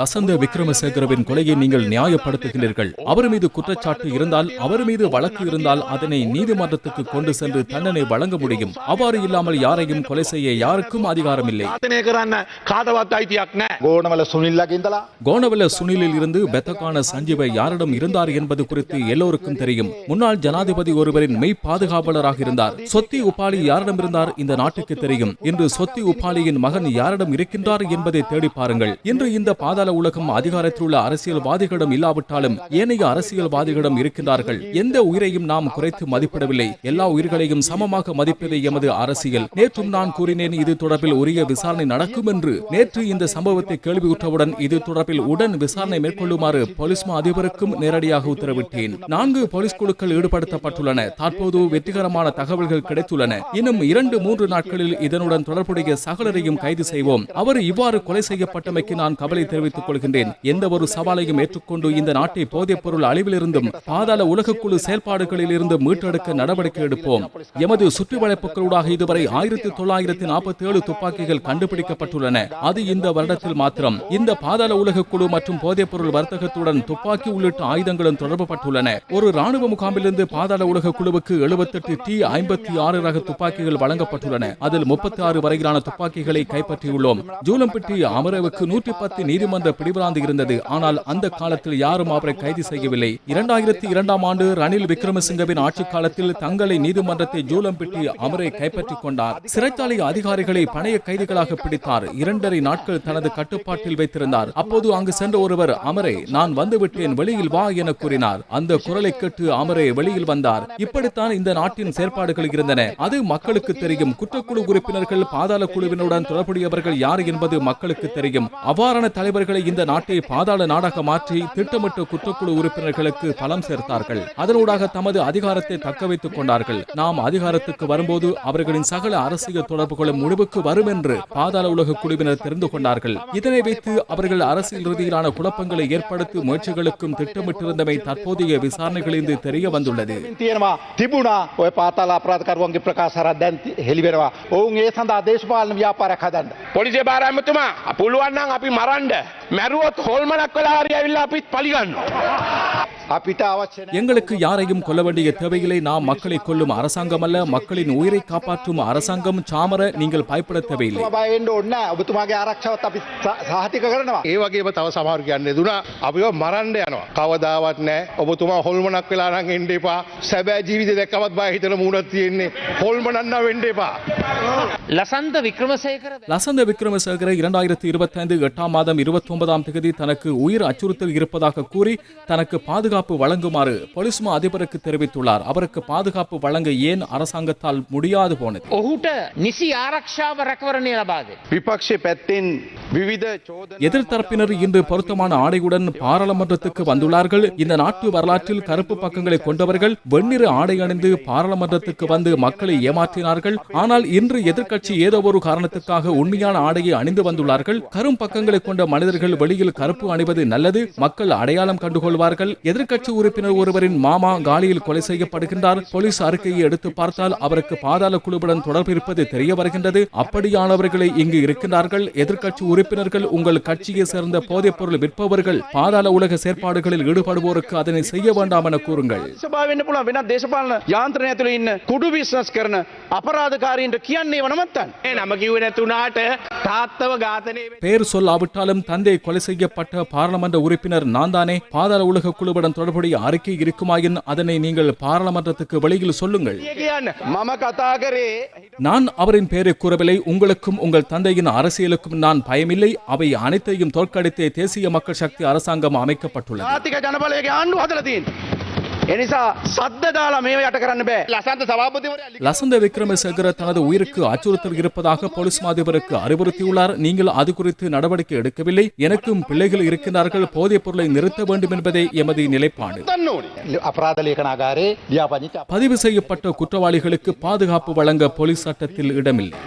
லசந்த விக்ரமசேகரவின் கொலையை நீங்கள் நியாயப்படுத்துகிறீர்கள் அவர் மீது குற்றச்சாட்டு இருந்தால் அவர் மீது வழக்கு இருந்தால் அதனை நீதிமன்றத்துக்கு கொண்டு சென்று தண்டனை வழங்க முடியும். அவ்வாறு இல்லாமல் யாரையும் கொலை செய்ய யாருக்கும் அதிகாரம் இல்லை கோணவல சுனிலில் இருந்து பெத்தக்கான சஞ்சீவை யாரிடம் இருந்தார் என்பது குறித்து எல்லோருக்கும் தெரியும். முன்னாள் ஜனாதிபதி ஒருவரின் மெய் பாதுகாவலராக இருந்தார். சொத்தி உபாலி யாரிடம் இருந்தார்? இந்த நாட்டுக்கு தெரியும். இன்று சொத்தி உபாலியின் மகன் யாரிடம் இருக்கின்றார் என்பது தேடி பாருங்கள். இன்று இந்த பாதாள உலகம் அதிகாரத்தில் உள்ள அரசியல்வாதிகளிடம் இல்லாவிட்டாலும் ஏனைய அரசியல்வாதிகளிடம் இருக்கின்றார்கள். எந்த உயிரையும் நாம் குறைத்து மதிப்பிடவில்லை. எல்லா உயிர்களையும் சமமாக மதிப்பதே எமது அரசியல். நேற்றும் நான் கூறினேன் இது தொடர்பில் உரிய விசாரணை நடக்கும் என்று. நேற்று இந்த சம்பவத்தை கேள்வியுற்றவுடன் இது தொடர்பில் உடன் விசாரணை மேற்கொள்ளுமாறு போலீஸ் மா அதிபருக்கும் நேரடியாக உத்தரவிட்டேன். நான்கு போலீஸ் குழுக்கள் ஈடுபடுத்தப்பட்டுள்ளன. தற்போது வெற்றிகரமான தகவல்கள் கிடைத்துள்ளன. இன்னும் இரண்டு மூன்று நாட்களில் இதனுடன் தொடர்புடைய சகலரையும் கைது செய்வோம். அவர் இவ்வாறு கொலை செய்யப்பட்டமைக்கு நான் கவலை தெரிவித்துக் கொள்கின்றேன். எந்த ஒரு சவாலையும் ஏற்றுக்கொண்டு இந்த நாட்டை போதைப் பொருள் அழிவிலிருந்தும் பாதாள உலகக்குழு செயல்பாடுகளில் இருந்து மீட்டெடுக்க நடவடிக்கை எடுப்போம். எமது சுற்றி வளைப்புகளூடாக இதுவரை ஆயிரத்தி தொள்ளாயிரத்தி நாற்பத்தி ஏழு துப்பாக்கிகள் கண்டுபிடிக்கப்பட்டுள்ளன. அது இந்த வருடத்தில் மாத்திரம். இந்த பாதாள உலகக்குழு மற்றும் போதைப் பொருள் வர்த்தகத்துடன் துப்பாக்கி உள்ளிட்ட ஆயுதங்களும் தொடர்புபட்டுள்ளன. ஒரு ராணுவ முகாமிலிருந்து பாதாள உலக குழுவுக்கு எழுபத்தெட்டு டி ஐம்பத்தி ஆறு ரக துப்பாக்கிகள் வழங்கப்பட்டுள்ளன. அதில் முப்பத்தி ஆறு வரையிலான துப்பாக்கிகளை கைப்பற்றியுள்ளோம். ஜூலம்பிட்டி அமரவுக்கு நூற்றி பத்து நீதிமன்ற பிடிபிராந்து இருந்தது. ஆனால் அந்த காலத்தில் யாரும் அவரை கைது செய்யவில்லை. இரண்டாயிரத்தி இரண்டாம் ஆண்டு ரணில் விக்ரமசிங்கவின் ஆட்சி காலத்தில் தங்களை நீதிமன்றத்தை ஜூலம்பிட்டி அமரை கைப்பற்றிக் கொண்டார். சிறைச்சாலை அதிகாரிகளை பணைய கைதிகளாக பிடித்தார். இரண்டரை நாட்கள் தனது கட்டுப்பாட்டில் வைத்திருந்தார். அப்போது அங்கு சென்ற ஒருவர் அமரே நான் வந்துவிட்டேன் வெளியில் வா என கூறினார். அந்த குரலை கேட்டு அமரே வெளியில் வந்தார். இப்படித்தான் இந்த நாட்டின் செயற்பாடுகள் இருந்தன. அது மக்களுக்கு தெரியும். குற்றக்குழு உறுப்பினர்கள் பாதாள குழுவினுடன் தொடர்புடையவர்கள் யார் என்பது மக்களுக்கு தெரியும். அவ்வாறான தலைவர்களை இந்த நாட்டை பாதாள நாடாக மாற்றி திட்டமிட்டு குற்றக்குழு உறுப்பினர்களுக்கு பலம் சேர்த்தார்கள். அதனூடாக தமது அதிகாரத்தை தக்க வைத்துக் கொண்டார்கள். நாம் அதிகாரத்துக்கு வரும்போது அவர்களின் சகல அரசியல் தொடர்புகளும் முடிவுக்கு வரும் என்று பாதாள உலக குழுவினர் தெரிந்து கொண்டார்கள். இதனை வைத்து அவர்கள் அரசியல் ரீதியிலான குழப்பங்களை ஏற்படுத்தி முயற்சிகளுக்கும் திட்டமிட்டிருந்தமை தற்போதைய விசாரணைகளிலிருந்து தெரிய வந்துள்ளது. போலீஸ் பாராமத்துமா ඔය පාතාල අපරාධකරුවන්ගේ ප්‍රකාශරත් දැන් හෙළිවෙනවා. ඔවුන් ඒ සඳහා දේශපාලන ව්‍යාපාරයක් හදන්න. පොලිසිය බාරඇමතුමා පුළුවන්නම් අපි මරන්ඩ මැරුවොත් හොල්මනක් කලා හරි ඇවිල්ලා අපිත් පලිගන්න. අපිට අවශ්‍ය නැහැ. எங்களுக்கு யாரையும் கொல்ல வேண்டிய தேவையில்லை நாம் மக்களை கொல்லும் அரசாங்கம் அல்ல மக்களின் உயிரை காப்பாற்றும் அரசாங்கம் சாமர நீங்கள் பயப்பட தேவையில்லை බය වෙන්න ඕනේ නැහැ. ඔබතුමාගේ ආරක්ෂාවත් අපි ස- සහතික කරනවා. ඒ වගේම තව සමහර කියන්න දුනා අපිව මරන්ඩ යනවා. කවදාවත් නෑ ඔබතුමා හොල්මනක් වෙලා නම් එන්න එපා. සැබෑ ජීවිතය දැක්කවත් බය හිතන මූණක් තියෙන්නේ. හොල්මනන්න වෙන්න එපා. ලසන්ත වික්‍රමසේකර லசந்த விக்ரமசேகர இரண்டாயிரத்தி இருபத்தி ஐந்து எட்டாம் மாதம் இருபத்தி ஒன்பதாம் தேதி தனக்கு உயிர் அச்சுறுத்தல் இருப்பதாக கூறி தனக்கு பாதுகாப்பு வழங்குமாறு போலீஸ் மா அதிபருக்கு தெரிவித்துள்ளார் அவருக்கு பாதுகாப்பு வழங்க ஏன் அரசாங்கத்தால் முடியாது போனது ඔහුට නිසි ආරක්ෂාව රැකවරණය ලබාද. විපක්ෂයේ පැත්තෙන් විවිධ චෝදන எதிர்த்தரப்பினர் இன்று பொருத்தமான ஆடையுடன் பாராளுமன்றத்துக்கு வந்துள்ளார்கள் இந்த நாட்டு வரலாற்றில் கருப்பு பக்கங்களை கொண்டவர்கள் வெண்ணிற ஆடை அணிந்து பாராளுமன்றத்துக்கு வந்து மக்களை ஏமாற்றினார்கள் ஆனால் இன்று கட்சி ஏதோ ஒரு காரணத்துக்காக உண்மையான ஆடையை அணிந்து வந்துள்ளார்கள். கரும் பக்கங்களை கொண்ட மனிதர்கள் வெளியில் கருப்பு அணிவது நல்லது. மக்கள் அடையாளம் கண்டுகொள்வார்கள். எதிர்கட்சி உறுப்பினர் ஒருவரின் மாமா காலியில் கொலை செய்யப்படுகின்றார். போலீஸ் அறிக்கையை எடுத்து பார்த்தால் அவருக்கு பாதாள குழுவுடன் தொடர்பு இருப்பது தெரிய வருகின்றது. அப்படியானவர்களே இங்கு இருக்கின்றார்கள். எதிர்கட்சி உறுப்பினர்கள் உங்கள் கட்சியை சேர்ந்த போதைப் பொருள் விற்பவர்கள். பாதாள உலக செயற்பாடுகளில் ஈடுபடுவோருக்கு அதனை செய்ய வேண்டாம் என கூறுங்கள். தேசபாலன யாந்திரத்தில் குடு பிசினஸ் அபராதகாரி என்று கியான் ඉන්න කුඩු බිස්නස් කරන අපරාධකාරීන්ට කියන්නේ වනමත්තන්. ඒ නම කිව්ව නැතුනාට තාත්තව ඝාතනය වෙ- பெயர் சொல்லாவிட்டாலும் தந்தை கொலை செய்யப்பட்ட பாராளுமன்ற உறுப்பினர் நான் தானே பாதாள உலக குழுவுடன் தொடர்புடைய அறிக்கை இருக்குமாயின் அதனை நீங்கள் பாராளுமன்றத்துக்கு வெளியில் சொல்லுங்கள் කියන්න මම කතා කරේ நான் அவரின் பெயரை கூறவில்லை உங்களுக்கும் உங்கள் தந்தையின் அரசியலுக்கும் நான் பயமில்லை அவை அனைத்தையும் தோற்கடித்தே தேசிய மக்கள் சக்தி அரசாங்கம் அமைக்கப்பட்டுள்ளது එනිසා සද්ද දාලා මේව යට කරන්න බෑ. ලසන්ත සභාපතිවරයා லசந்த விக்ரமசேகர தனது உயிருக்கு அச்சுறுத்தல் இருப்பதாக போலீஸ் மாதிபருக்கு அறிவுறுத்தியுள்ளார் நீங்கள் அது குறித்து நடவடிக்கை எடுக்கவில்லை எனக்கும் பிள்ளைகள் இருக்கிறார்கள் போதைப் பொருளை நிறுத்த வேண்டும் என்பதே எமது நிலைப்பாடு දන්න ඕනි. අපරාධ ලේඛනාගාරයේ ලියාපදිංචි பதிவு செய்யப்பட்ட குற்றவாளிகளுக்கு பாதுகாப்பு வழங்க போலீஸ் சட்டத்தில் இடமில்லை